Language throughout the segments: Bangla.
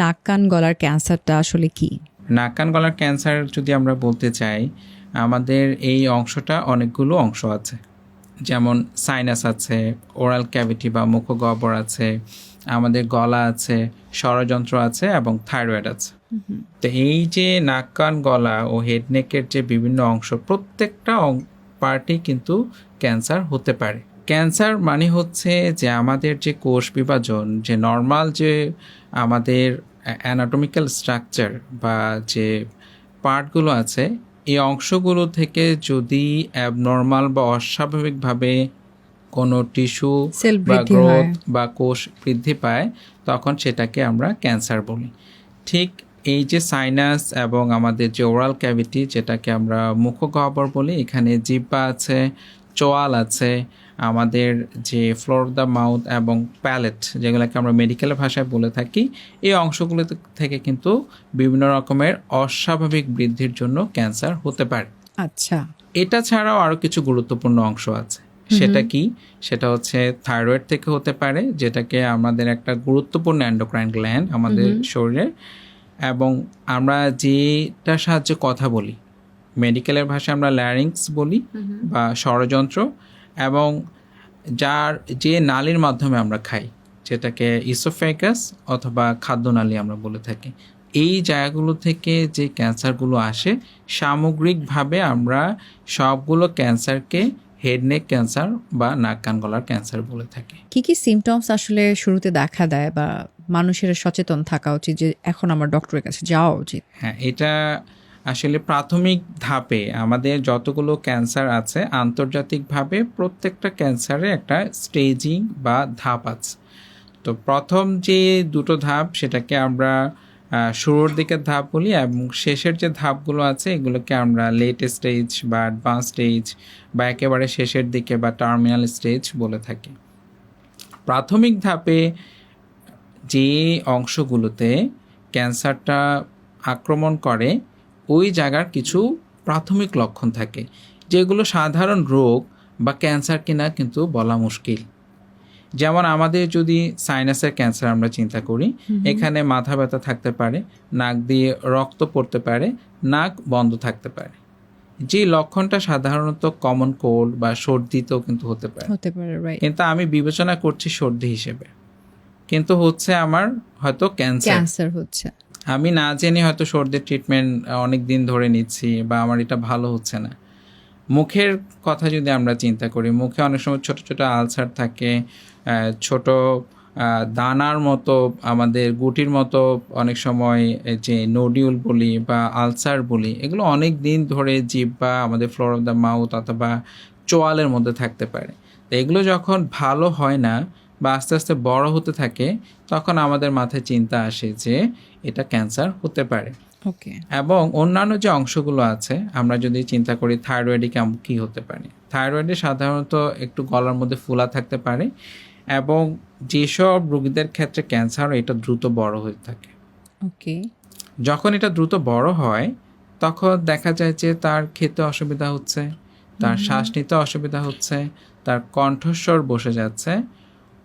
নাক কান গলার ক্যান্সারটা আসলে কি? নাক কান গলার ক্যান্সার যদি আমরা বলতে চাই আমাদের এই অংশটা অনেকগুলো অংশ আছে। যেমন সাইনাস আছে ওরাল ক্যাভিটি বা মুখগহ্বর আছে আমাদের গলা আছে ষড়যন্ত্র আছে এবং থাইরয়েড আছে। তো এই যে নাক কান গলা ও হেড নেকের যে বিভিন্ন অংশ প্রত্যেকটা পার্টি কিন্তু ক্যান্সার হতে পারে। ক্যান্সার মানে হচ্ছে যে আমাদের যে কোষ বিভাজন যে নর্মাল যে আমাদের অ্যানাটমিক্যাল স্ট্রাকচার বা যে পার্টগুলো আছে এই অংশগুলো থেকে যদি অ্যাবনর্মাল বা অস্বাভাবিকভাবে কোনো টিস্যু বা গ্রোথ বা কোষ বৃদ্ধি পায় তখন সেটাকে আমরা ক্যান্সার বলি। ঠিক এই যে সাইনাস এবং আমাদের যে ওরাল ক্যাভিটি যেটাকে আমরা মুখগহ্বর বলি এখানে জিব্বা আছে চোয়াল আছে আমাদের যে ফ্লোর দ্য মাউথ এবং প্যালেট যেগুলোকে আমরা মেডিকেল ভাষায় বলে থাকি এই অংশগুলো থেকে কিন্তু বিভিন্ন রকমের অস্বাভাবিক বৃদ্ধির জন্য ক্যান্সার হতে পারে। আচ্ছা। এটা ছাড়াও আরও কিছু গুরুত্বপূর্ণ অংশ আছে। সেটা কি? সেটা হচ্ছে থাইরয়েড থেকে হতে পারে যেটাকে আমাদের একটা গুরুত্বপূর্ণ অ্যান্ডোক্রাইন গ্ল্যান্ড আমাদের শরীরে এবং আমরা যেটার সাহায্যে কথা বলি মেডিকেলের ভাষায় আমরা ল্যারিংস বলি বা ষড়যন্ত্র। এবং যার যে নালীর মাধ্যমে আমরা খাই যেটাকে ইসোফেকাস অথবা খাদ্যনালী আমরা বলে থাকি এই জায়গাগুলো থেকে যে ক্যান্সারগুলো আসে সামগ্রিকভাবে আমরা সবগুলো ক্যান্সারকে হেড নেক ক্যান্সার বা নাক কান গলার ক্যান্সার বলে থাকি। কি কি সিমটমস আসলে শুরুতে দেখা দেয় বা মানুষের সচেতন থাকা উচিত যে এখন আমার ডক্টরের কাছে যাওয়া উচিত? হ্যাঁ এটা আসলে প্রাথমিক ধাপে আমাদের যতগুলো ক্যান্সার আছে, আন্তর্জাতিকভাবে প্রত্যেকটা ক্যান্সারে একটা স্টেজিং বা ধাপ আছে। তো প্রথম যে দুটো ধাপ, সেটাকে আমরা শুরুর দিকের ধাপ বলি এবং শেষের যে ধাপগুলো আছে, এগুলোকে আমরা লেট স্টেজ বা অ্যাডভান্স স্টেজ বা একেবারে শেষের দিকে বা টার্মিনাল স্টেজ বলে থাকি। প্রাথমিক ধাপে যে অংশগুলোতে ক্যান্সারটা আক্রমণ করে ওই জায়গার কিছু প্রাথমিক লক্ষণ থাকে যেগুলো সাধারণ রোগ বা ক্যান্সার কিনা কিন্তু বলা মুশকিল। যেমন আমাদের যদি সাইনাসের ক্যান্সার আমরা চিন্তা করি এখানে মাথা ব্যথা থাকতে পারে নাক দিয়ে রক্ত পড়তে পারে নাক বন্ধ থাকতে পারে। যে লক্ষণটা সাধারণত কমন কোল্ড বা সর্দিতেও কিন্তু হতে পারে। হতে পারে কিন্তু আমি বিবেচনা করছি সর্দি হিসেবে। কিন্তু হচ্ছে আমার হয়তো ক্যান্সার ক্যান্সার হচ্ছে। আমি না জেনে হয়তো সর্দির ট্রিটমেন্ট অনেক দিন ধরে নিচ্ছি বা আমার এটা ভালো হচ্ছে না। মুখের কথা যদি আমরা চিন্তা করি, মুখে অনেক সময় ছোট ছোট আলসার থাকে ছোট দানার মতো আমাদের গুটির মতো অনেক সময় যে নোডিউল বলি বা আলসার বলি, এগুলো অনেক দিন ধরে জিভ বা আমাদের ফ্লোর অফ দ্য মাউথ অথবা চোয়ালের মধ্যে থাকতে পারে। তো এগুলো যখন ভালো হয় না বা আস্তে আস্তে বড় হতে থাকে তখন আমাদের মাথায় চিন্তা আসে যে এটা ক্যান্সার হতে পারে। ওকে এবং অন্যান্য যে অংশগুলো আছে আমরা যদি চিন্তা করি থাইরয়েডে কেমন কী হতে পারে। থাইরয়েডে সাধারণত একটু গলার মধ্যে ফুলা থাকতে পারে এবং যেসব রোগীদের ক্ষেত্রে ক্যান্সার এটা দ্রুত বড় হয়ে থাকে। ওকে যখন এটা দ্রুত বড় হয় তখন দেখা যায় যে তার খেতে অসুবিধা হচ্ছে তার শ্বাস নিতে অসুবিধা হচ্ছে তার কণ্ঠস্বর বসে যাচ্ছে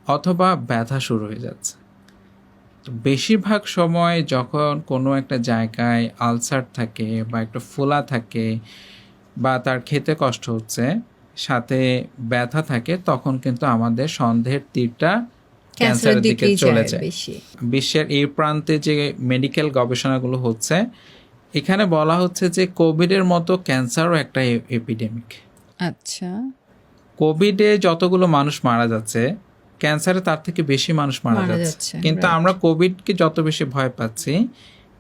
অথবা ব্যথা শুরু হয়ে যাচ্ছে। তো বেশিরভাগ সময় যখন কোনো একটা জায়গায় আলসার থাকে বা একটা ফোলা থাকে বা তার খেতে কষ্ট হচ্ছে সাথে ব্যথা থাকে তখন কিন্তু আমাদের সন্দেহের তীরটা ক্যান্সারের দিকে চলে যায় বিশ্বের এই প্রান্তে যে মেডিকেল গবেষণাগুলো হচ্ছে এখানে বলা হচ্ছে যে কোভিডের মতো ক্যান্সারও একটা এপিডেমিক। আচ্ছা। কোভিডে যতগুলো মানুষ মারা যাচ্ছে ক্যান্সারে তার থেকে বেশি মানুষ মারা যাচ্ছে কিন্তু. আমরা কোভিডকে যত বেশি ভয় পাচ্ছি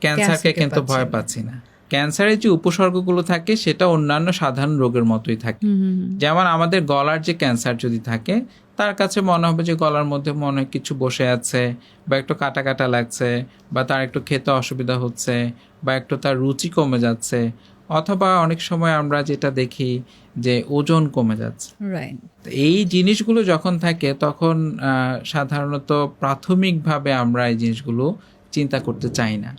ক্যান্সারকে কিন্তু ভয় পাচ্ছি না ক্যান্সারের যে উপসর্গগুলো থাকে সেটা অন্যান্য সাধারণ রোগের মতোই থাকে। যেমন আমাদের গলার যে ক্যান্সার যদি থাকে তার কাছে মনে হবে যে গলার মধ্যে মনে হয় কিছু বসে আছে বা একটু কাটা কাটা লাগছে বা তার একটু খেতে অসুবিধা হচ্ছে বা একটু তার রুচি কমে যাচ্ছে অথবা অনেক সময় আমরা যেটা দেখি যে ওজন কমে যাচ্ছে। এই জিনিসগুলো যখন থাকে তখন আহ, সাধারণত প্রাথমিকভাবে আমরা এই জিনিসগুলো চিন্তা করতে চাই না।